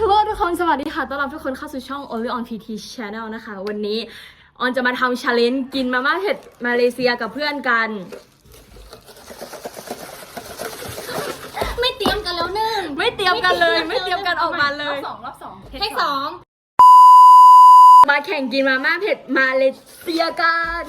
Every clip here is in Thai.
ฮัลโหลทุกคนสวัสดีค่ะ ต้อนรับทุกคนเข้าสู่ช่อง Only on PT Channel นะคะ วันนี้ออนจะมาทำชาเลนจ์กินมาม่าเผ็ดมาเลเซียกับเพื่อนกัน ไม่เตรียมกันแล้วหนึ่งไม่เตรียมกันเลย ไม่เตรียมกันออกมาเลยสองรอบสองให้สองมาแข่งกินมาม่าเผ็ดมาเลเซียกัน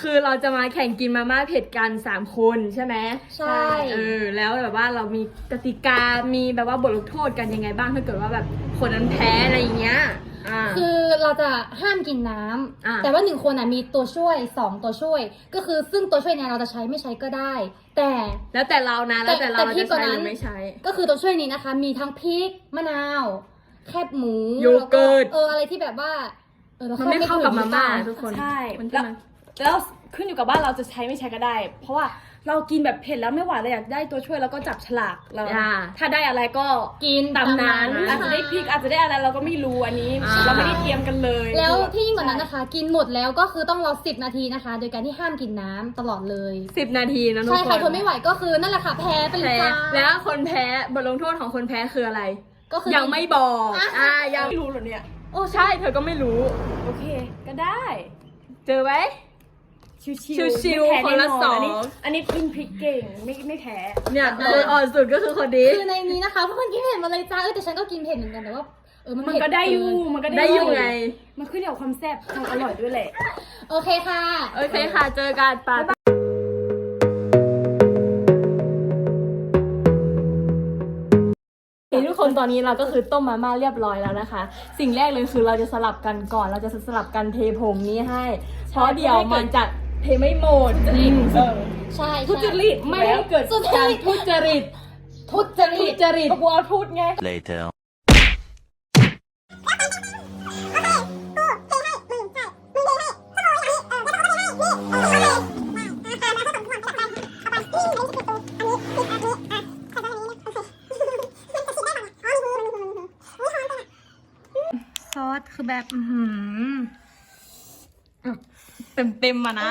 คือเราจะมาแข่งกินมาม่าเผ็ดกัน 3 คนใช่ไหมใช่ เออแล้วแบบว่าเรามีกติกามีแบบว่าบทลงโทษกันยังไงบ้างถ้าเกิดว่าแบบคนนั้นแพ้อะไรอย่างเงี้ยอ่า คือเราจะห้ามกินน้ำอะ แต่ว่าหนึ่งคนอะมีตัวช่วยสองตัวช่วย ก็คือซึ่งตัวช่วยเนี่ยเราจะใช้ไม่ใช้ก็ได้ แต่ แล้วแต่เรานะแล้วแต่เราแต่เราพี่จะใช้กว่านั้หนรือไม่ใช้ ก็คือตัวช่วยนี้นะคะ มีทั้งพริกมะนาว แคบหมูโยเกิร์ต แล้วเอออะไรที่แบบว่าเออรมันไม่เข้ากับมาม่าถึงหรือเปล่ทุกคนใช่มันแล้วมัน แล้วขึ้นอยู่กับว่าเราจะใช้ไม่ใช้ก็ได้ เพราะว่าเรากินแบบเผ็ดแล้วไม่ไหวเราอยากได้ตัวช่วยแล้วก็จับฉลากเราอ่า ถ้าได้อะไรก็กินตามนั้นตามนั้นอาจจะได้พริกอาจจะได้อะไรเราก็ไม่รู้อันนี้ อ่า เราไม่ได้เตรียมกันเลยแล้วที่ยิ่งกว่านั้นนะคะ กินหมดแล้วก็คือต้องรอสิบนาทีนะคะ โดยการที่ห้ามกินน้ำตลอดเลย สิบนาทีนะทุกใช่คนใครทนไม่ไหวก็คือนั่นแหละค่ะแพ้ไปเลยแพ้จ้าแล้วคนแพ้บทลงโทษของคนแพ้คืออะไร ก็คือ ยังไม่บอกอะ อ่ายังไม่รู้เหรอเนี่ย โอ้ใช่เธอก็ไม่รู้ โอเค ก็ได้ เจอไหม ชิวชิวๆไม่แพ้คนละแอสอง นนี้อันนี้กินพริกเก่งไม่ไม่แพ้ เนี่ยคนอ่อนสุดก็คือคนนี้ คือในนี้นะคะทุกคนกินเผ็ดมาเลยจ้าเออแต่ฉันก็กินเผ็ดเหมือนกันแต่ว่าเออมันมันเผ็ดก็ได้อยู่เกินมันก็ได้อยู่ไง มันขึ้นอยู่กับความแซ่บความอร่อยด้วยแหละ โอเคค่ะ โอเคค่ะ เจอกันปาทุกคนตอนนี้เราก็คือต้มมาม่าเรียบร้อยแล้วนะคะ สิ่งแรกเลยคือเราจะสลับกันก่อน เราจะสลับกันเทผงนี้ให้ เพราะเดี๋ยวมันจะ เทไม่หมดอืมเออใช่ทุใช่จริตไม่ให้เกิดสุดการท้ายทุจริต ทุจริทุตจริตกลัวพูดไง Later. ซอสคือแบบอือหือ เต็มเต็มๆอะนะ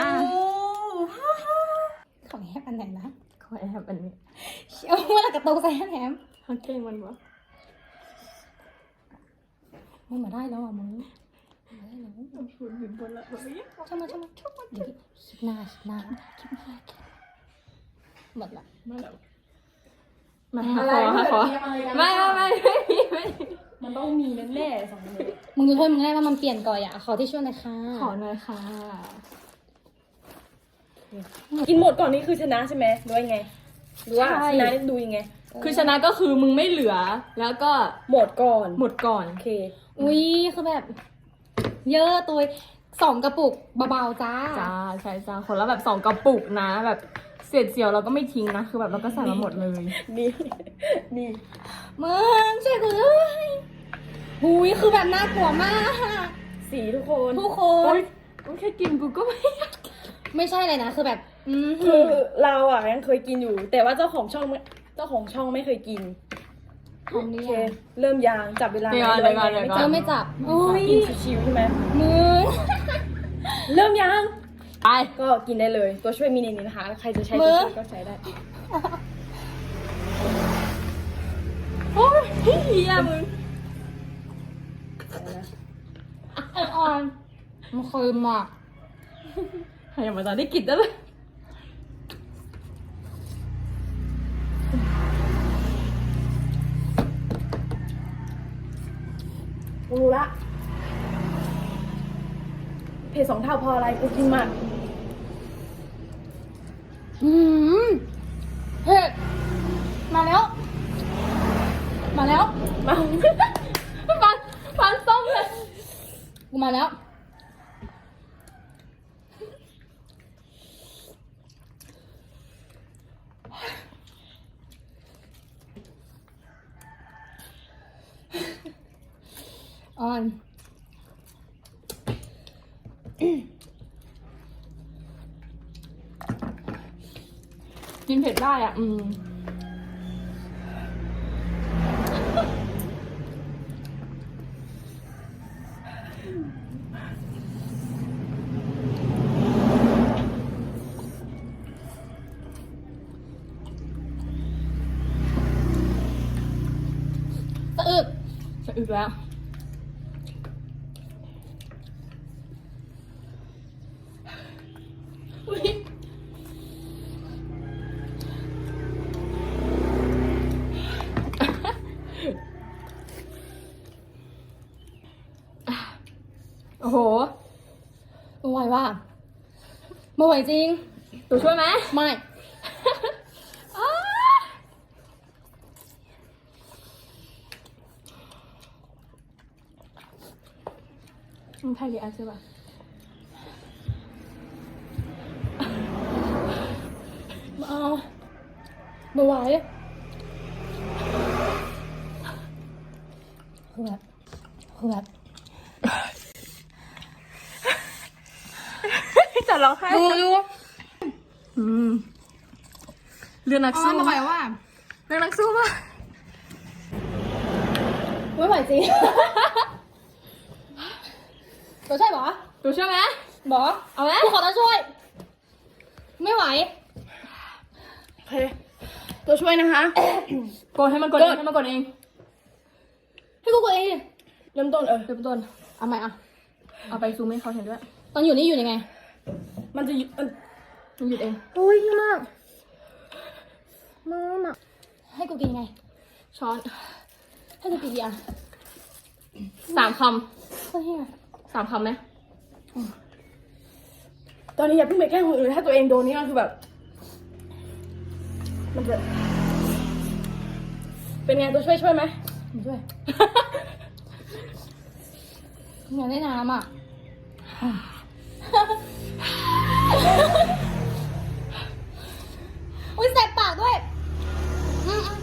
ของแฮปอันไหนนะขอแอบอันนี้เอาเมื่อไหร่กระโตกใส่แฮมเขาเก่งมันวะมึงมาได้แล้วอะมึงมาได้แล้วช่างมาช่างมาช่างมาเดี๋ยวคลิปหน้าคลิปหน้าคลิปหน้าคลิปหมดละมาขอค่ะขอไม่ไม่ไม่ไม่ มีไม่มีมันต้องมีแน่ๆสองมือมึงดูถ้วยมึงได้ว่ามันเปลี่ยนก่อนอะขอที่ช่วยหน่อยค่ะขอหน่อยค่ะ กินหมดก่อนนี่คือชนะใช่ไหมหรือว่ายังไงหรือว่าใช่ชนะนี่ดูยังไง คือชนะก็คือมึงไม่เหลือ แล้วก็หมดก่อนหมดก่อนโอเค อุ้ยคือแบบ เยอะตัวสองกระปุกเบาๆจ้าจ้าใช่จ้าคนละแบบสองกระปุกนะแบบ เศษเสียวเราก็ไม่ทิ้งนะ คือแบบเราก็ใส่มาหมดเลย นี่นี่มึงช่วยกูด้วยหุยคือแบบน่ากลัวมาก สีทุกคนทุกคโอ๊นยโอ๊ยแค่กินกูก็ไม่อยากไม่ใช่เลยนะ คือแบบอืมคือเราอะยังเคยกินอยู่ แต่ว่าเจ้าของช่องไม่เจ้าของช่องไม่เคยกินทำโอนี่เคเริ่มยางจับเวลาเดี๋ยวก่อนเดี๋ยวก่อนเดี๋ยวก่อนเจอไม่จับโอ้ยกินชิวๆใช่ไหมมึงเริ่มยาง ไป ก็กินได้เลย ตัวช่วยมีในนี้นะคะ ใครจะใช้มืตัวอช่วยก็ใช้ได้โอ้ยเฮียมึงอ่อนมันเคยมากใครอยากมาตอนได้กินได้เลยรู้ละ เพจสองเท่าพออะไรกูกินมัน อืมเฮ้ยมาแล้ว มาแล้ว มาฟันฟันส้มเลย กูมาแล้วออน กินเผ็ดได้อะ อืมสะอึดสะอึดแล้ว อ้โหไม่ไหวว่ะไม่ไหวจริงตัวช่วยไหมไม่ มึงไทยรีแอคใช่ป่ะไม่เอาไม่ไหวคือแบบคือแบบ จะร้องไห้ดูดูอืมเรือนักสู้ไม่ไหวว่ะเรือนักสู้ป่ะไม่ไหวจริงตัวใช่ปะตัวช่วยไหมบอเอาไหมกูขอตัวช่วย ไม่ไหวโอเคตัวช่วยนะคะกดให้มันกดเองให้มันกดเอง ให้กูกดเองดิเริ่มต้นเออเริ่มต้นเอาใหม่อะเอาไปซูมให้เขาเห็นด้วย ตอนอยู่นี่อยู่ยังไง มันจะหยุดมันมันหยุดเองโอ้ยมากมากอะให้กูกินยังไง ช้อน ให้กูกินกี่อะสามคเฮ้ยเฮียำสามคำไหมตอนนี้อย่าเพิ่งไปแกล้งคนอื่นถ้าตัวเองโดนนี่ก็คือแบบ มันจะเป็นไงตัวช่วยช่วยไหมมาช่วยอยากได้น้ำอะ อุ้ยแสบปากด้วยอืมอืม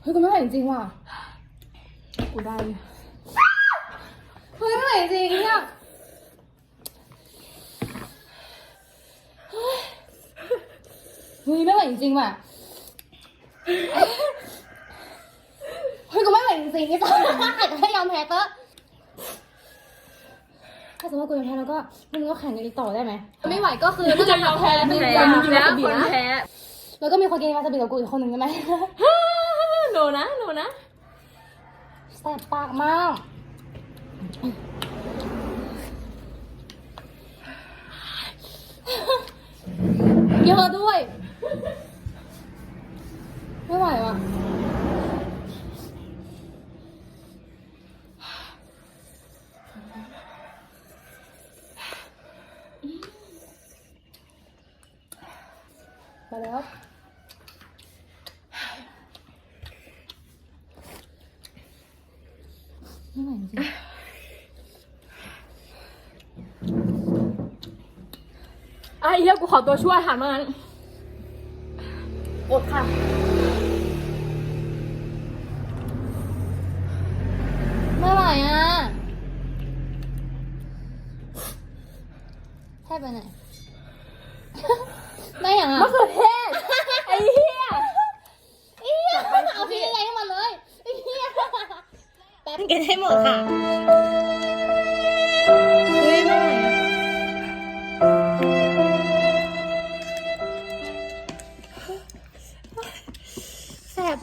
เฮ้ยกูไม่ไหวจริงๆว่ะ กูได้เลยเฮ้ยไม่ไหวจริงเนี่ยเฮ้ยเฮ้ยไม่ไหวจริงว่ะ เฮ้ยกูไม่ไหวจริงๆนี่ตอนอาจจะให้ยอมแพ้เตอะถ้าสมมติว่ากูยอมแพ้แล้วก็มึงก็แข่งกันอีกต่อได้ไหมไม่ไหวก็คือถ้าจะยอมแพ้มึงแพ้อย่ามึงกินแล้แล้ววคนแพ้แล้วก็มีคนกินวาซาบิกับกูอีกคนหนึ่งได้ไหมโนนะโนนะแสบปากมากเยอะด้วย ไม่ไหวว่ะ มาแล้ว ไม่ไหวจริงไอ้เหี้ยกูขอตัวช่วยหันมางั้นอดค่ะ ไม่ไหวอะแทบไปไหน ได้ยังอะมะเขือเทศไอ้เหี้ยเอี้ยเอาพี่ยังไงให้มันเลยไอ้เหี้ยแป๊บกินให้หมดค่ะเฮ้ยไม่ไหวแสบ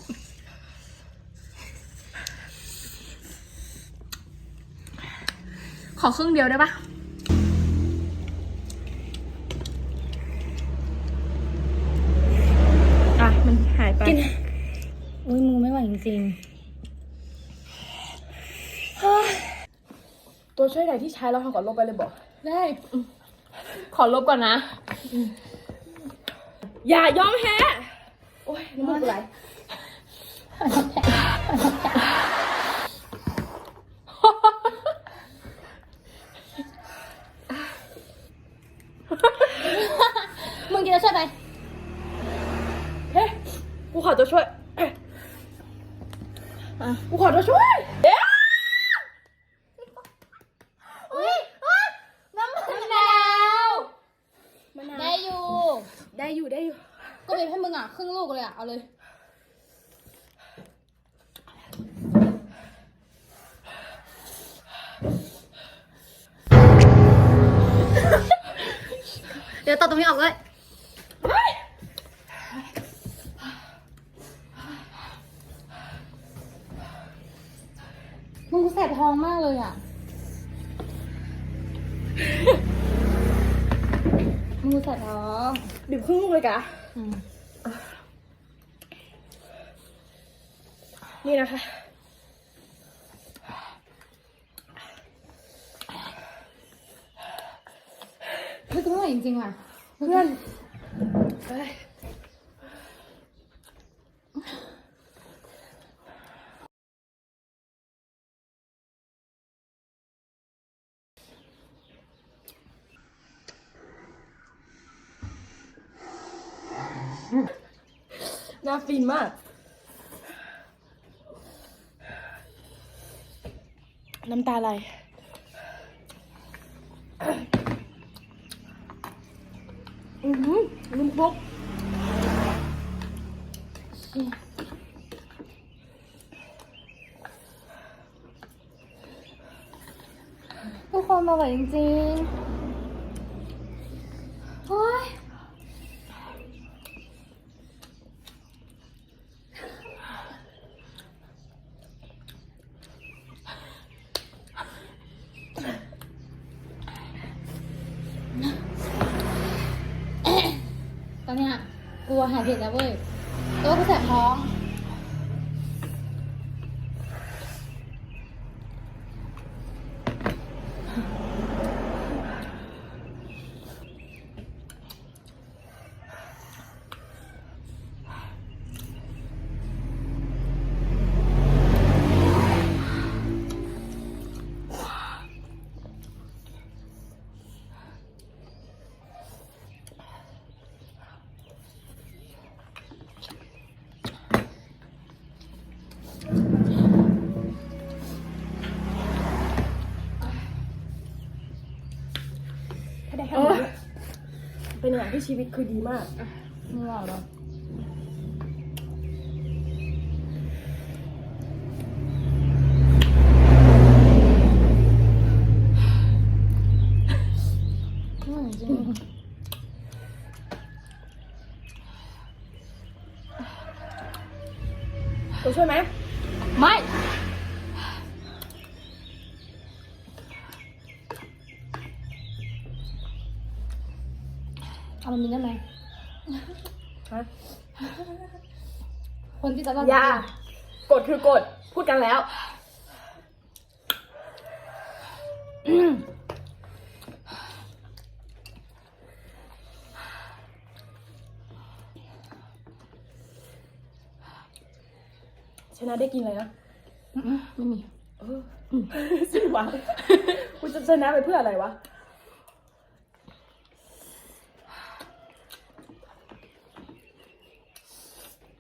ขอครึ่งเดียวได้ปะอะ มันหายไปอุ้ยมือไม่ไหวจริงตัวช่วยไหนที่ใช้แล้วทำก่อนลงไปเลยบอกๆได้ ขอลบก่อนนะ อย่ายอมแพ้ โอ้ยน้ำมันไหล มึงกินแล้วใช่ไหม เฮ้ย กูขอตัวช่วยเอ้ยอะกูขอตัวช่วยเอ๊ะอุ้ยน้ำมันมะนาวมะนาวได้อยู่ ได้อยู่ได้อยู่ ก็บีบให้มึงอะครึ่งลูกเลยอะ เอาเลยเดี๋ยวตัดตรงนี้ออกเลย มึงกูแสบท้องมากเลยอะ มึงกูแสบท้องดื่มครึ่งลูกเลยกะอืมนี่นะคะ เฮ้ยกูไม่ไหวจริงๆว่ะ เพื่อนเอ้ย น่าฟินมาก น้ำตาไหลอือหือลืมพกทุกคนมาไหวจริงๆ โอ้ย ตอนเนี้ย กลั เป็นอย่างที่ชีวิตคือดีมาก ไม่ไหวหรอกไม่ไหวจริง ตัวช่วยไหม ไม่ เอามันมีได้ไหม ฮะ คนที่จะรับอย่ากดคือกด พูดกันแล้ว ชนะได้กินอะไรนะไม่มี เออสิ้นหวังคุณจะชนะไปเพื่ออะไรวะ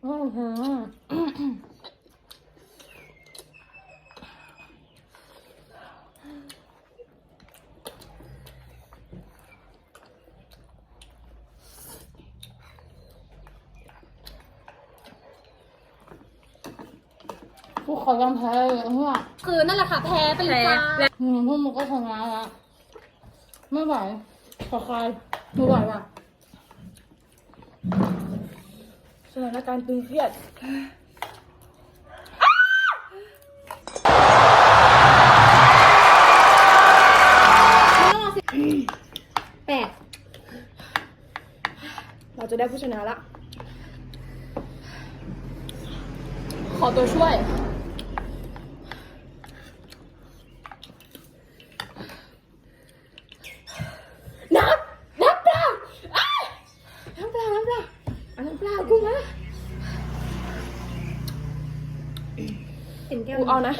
โอ้โหกูขอยอมแพ้เลยเพื่อคือนั่นแหละค่ะแพ้ไปเลยจ้าอืมพวกมึงก็ชนะละไม่ไหวขอใครไม่ไหวว่ะ สถานการณ์ตึงเครียดแปดเราจะได้ผู้ชนะละ ขอตัวช่วย น้ำน้ำเปล่าอ้ายน้ำเปล่าน้ำเปล่าเอาน้ำเปล่ากูมา เห็นแก้วกูเอานะ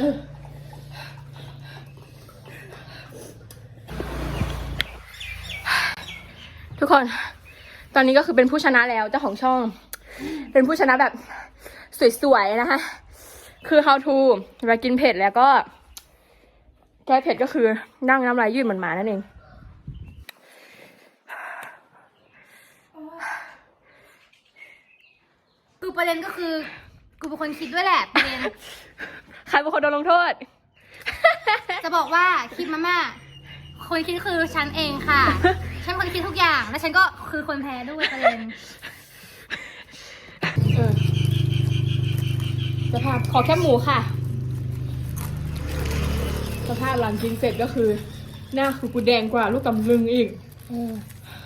ทุกคน ตอนนี้ก็คือเป็นผู้ชนะแล้วเจ้าของช่อง เป็นผู้ชนะแบบสวยๆนะคะคือ how to เวลากินเผ็ดแล้วก็แก้เผ็ดก็คือนั่งน้ำลายยืดเหมือนหมานั่นเองคือประเด็นก็คือ กูเป็นคนคิดด้วยแหละประเด็น ใครเป็นคนโดนลงโทษ จะบอกว่าคลิปมาม่าคนคิดคือฉันเองค่ะ ฉันเป็นคนคิดทุกอย่าง และฉันก็คือคนแพ้ด้วยประเด็นเออจะพาขอแค่หมูค่ะ สภาพหลังกินเสร็จก็คือ หน้าคือกูแดงกว่าลูกกำลึงอีก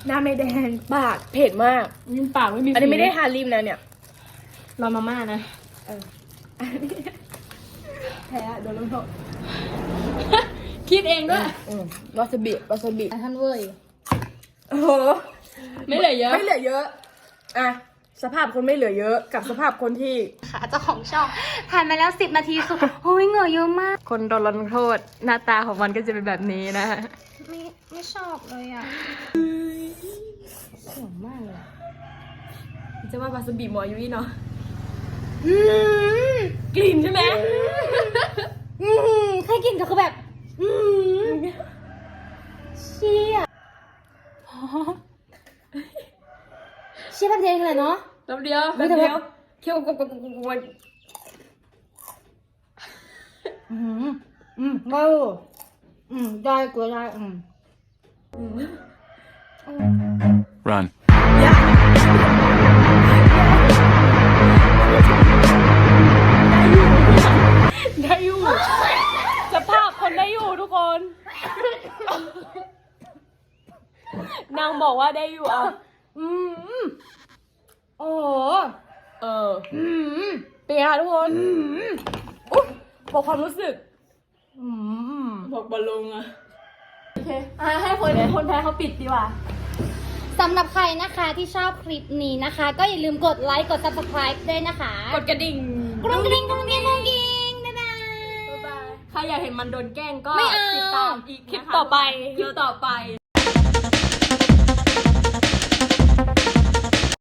หน้าไม่แดงปากเผ็ดมาก ยิ่งปากไม่มีอันนี้ไม่ได้สีทาลิมนะเนี่ย เรามาม่านะ แพ้โดนลงโทษคิดเองด้วยอืมวาซาบิวาซาบิท่านเว้ยโอ้โหไม่เหลือเยอะ ไม่เหลือเยอะอะสภาพคนไม่เหลือเยอะ กับสภาพคนที่ค่ะเจ้าของช่องผ่านมาแล้วสิบนาทีคือโอ้ยเหงื่อเยอะมาก คนโดนลงโทษหน้าตาของมันก็จะเป็นแบบนี้นะฮะไม่ไม่ชอบเลยอะสวยมากเลยอะจะว่าวาซาบิหมอยุ้ยเนาะอืม กลิ่นใช่ไหมอืมแค่กินก็คือแบบ อืมเชี่ยเชี่ยแบบเดียวเองเลยเนาะ แป๊บเดียวแล้วเดียวเคี้ยวกบกบกบกบอืมอืมได้อยู่อืมได้กูได้อืม Run. นางบอกว่าได้อยู่อะ อืมโอ้โหเออ อืมเป็นไงคะทุกคนอุ๊ยบอกความรู้สึก อืม บอกบอลลงอะโอเคอะให้คนคนแพ้เขาปิดดีกว่า สำหรับใครนะคะที่ชอบคลิปนี้นะคะ ก็อย่าลืมกดไลค์กด subscribe ด้วยนะคะ กดกระดิ่ง กรุงกริ๊งกรุงกริ๊งกรุงกริ๊งบ๊ายบาย ใครอยากเห็นมันโดนแกล้งก็ไม่เอาติดตามอีกคลิปต่อไป คลิปต่อไป